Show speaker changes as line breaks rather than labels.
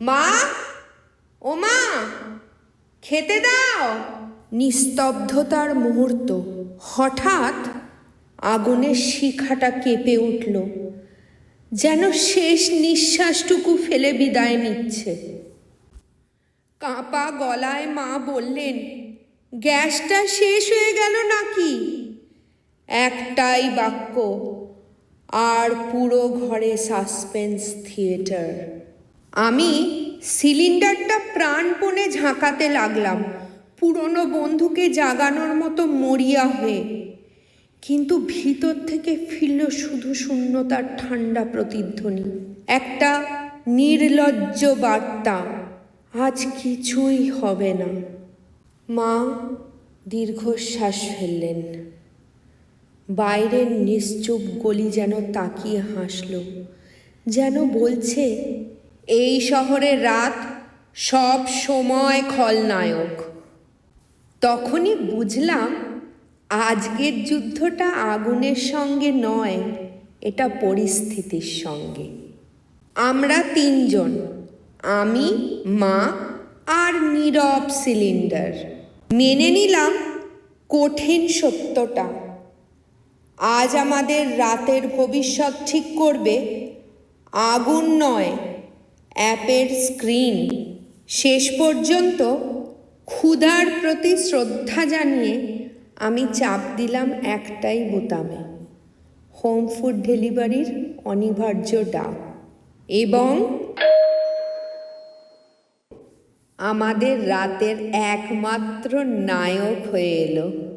মা, ও মা, খেতে দাও। নিস্তব্ধতার মুহূর্ত। হঠাৎ আগুনের শিখাটা কেঁপে উঠল। যেন শেষ নিঃশ্বাসটুকু ফেলে বিদায় নিচ্ছে। কাঁপা গলায় মা বললেন, গ্যাসটা শেষ হয়ে গেল নাকি? একটাই বাক্য, আর পুরো ঘরে সাসপেন্স থিয়েটার। আমি সিলিন্ডারটা প্রাণপণে ঝাঁকাতে লাগলাম। পুরনো বন্ধুকে জাগানোর মতো মরিয়া হয়ে। কিন্তু ভিতর থেকে ফিরল শুধু শূন্যতার ঠান্ডা প্রতিধ্বনি। একটা নির্লজ্জ বার্তা, আজ কিছুই হবে না। মা দীর্ঘশ্বাস ফেললেন। বাইরের নিশ্চুপ গলি যেন তাকিয়ে হাসল, যেন বলছে এই শহরের রাত সব সময় খলনায়ক। তখনই বুঝলাম আজকের যুদ্ধটা আগুনের সঙ্গে নয়, এটা পরিস্থিতির সঙ্গে। আমরা তিনজন, আমি, মা আর নীরব সিলিন্ডার। মেনে নিলাম কঠিন সত্যটা। আজ আমাদের রাতের ভবিষ্যৎ ঠিক করবে, আগুন নয়। অ্যাপের স্ক্রিন। শেষ পর্যন্ত ক্ষুধার প্রতি শ্রদ্ধা জানিয়ে আমি চাপ দিলাম একটাই বোতামে। হোম ফুড ডেলিভারির অনিবার্য ডাক। এবং আমাদের রাতের একমাত্র নায়ক হয়ে এলো।